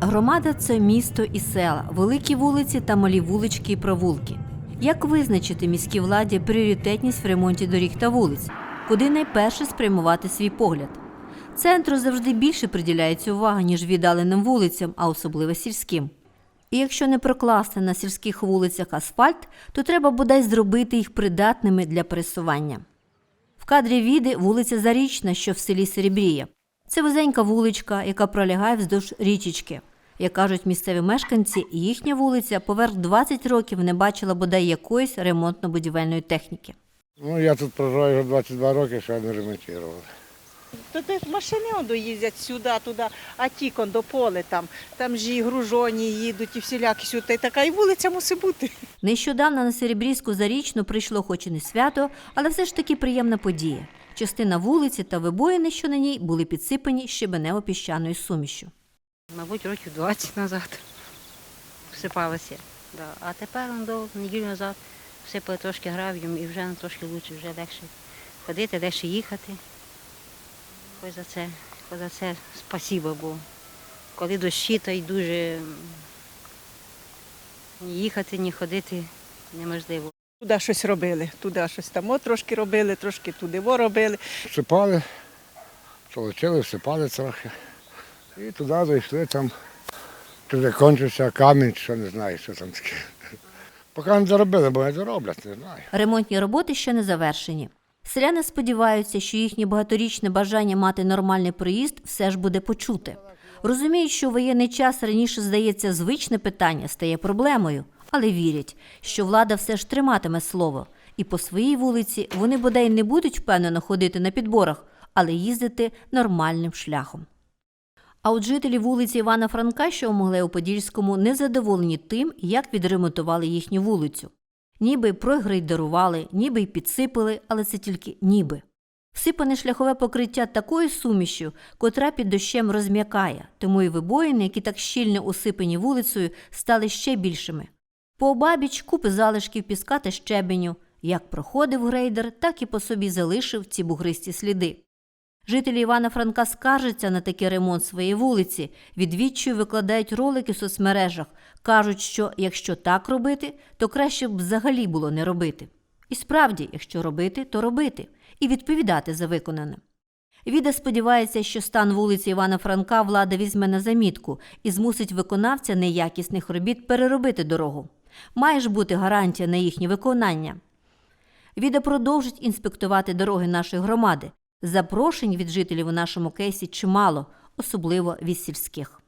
Громада це місто і села, великі вулиці та малі вулички і провулки. Як визначити міській владі пріоритетність в ремонті доріг та вулиць? Куди найперше спрямувати свій погляд? Центру завжди більше приділяється увага, ніж віддаленим вулицям, а особливо сільським. І якщо не прокласти на сільських вулицях асфальт, то треба бодай зробити їх придатними для пересування. В кадрі віди вулиця Зарічна, що в селі Серебріє. Це вузенька вуличка, яка пролягає вздовж річечки. Як кажуть місцеві мешканці, їхня вулиця поверх 20 років не бачила бодай якоїсь ремонтно-будівельної техніки. Ну, я тут проживаю вже 22 роки, ще не ремонтував. То де машини он доїздять сюди, туди, а ті кон до поле там. Там ж і гружоні їдуть, і всілякі сюди. Така і вулиця мусить бути. Нещодавно на Серебрійську зарічну прийшло хоч і не свято, але все ж таки приємна подія. Частина вулиці та вибоїни, що на ній, були підсипані щебенево-піщаною сумішю. Мабуть, років 20 назад всипалося. Да. А тепер до неділю назад всипали трошки гравієм і вже трошки лучше, вже легше ходити, легше їхати. Хоч за це, хоч за це спасіба, бо коли дощі, то й дуже ні їхати, ні ходити неможливо. Туди щось робили, туди щось там трошки робили, трошки туди во робили. Всипали, толочили, всипали трохи. І туди зайшли, там туди кончився камінь, що не знаю, що там таке. Поки не заробили, бо не зароблять, не знаю. Ремонтні роботи ще не завершені. Селяни сподіваються, що їхнє багаторічне бажання мати нормальний проїзд все ж буде почуте. Розуміють, що в воєнний час раніше, здається, звичне питання стає проблемою, але вірять, що влада все ж триматиме слово, і по своїй вулиці вони бодай не будуть впевнено ходити на підборах, але їздити нормальним шляхом. А от жителі вулиці Івана Франка, що у Могилево-Подільському, не задоволені тим, як відремонтували їхню вулицю. Ніби прогрейдерували, ніби й підсипали, але це тільки ніби. Всипане шляхове покриття такою сумішю, котра під дощем розм'якає, тому і вибоїни, які так щільно усипані вулицею, стали ще більшими. Пообабіч купи залишків піска та щебеню. Як проходив грейдер, так і по собі залишив ці бугристі сліди. Жителі Івана Франка скаржаться на такий ремонт своєї вулиці, відвідчою викладають ролики в соцмережах, кажуть, що якщо так робити, то краще б взагалі було не робити. І справді, якщо робити, то робити і відповідати за виконане. Віда сподівається, що стан вулиці Івана Франка влада візьме на замітку і змусить виконавця неякісних робіт переробити дорогу. Має ж бути гарантія на їхнє виконання. Віда продовжить інспектувати дороги нашої громади. Запрошень від жителів у нашому кейсі чимало, особливо від сільських.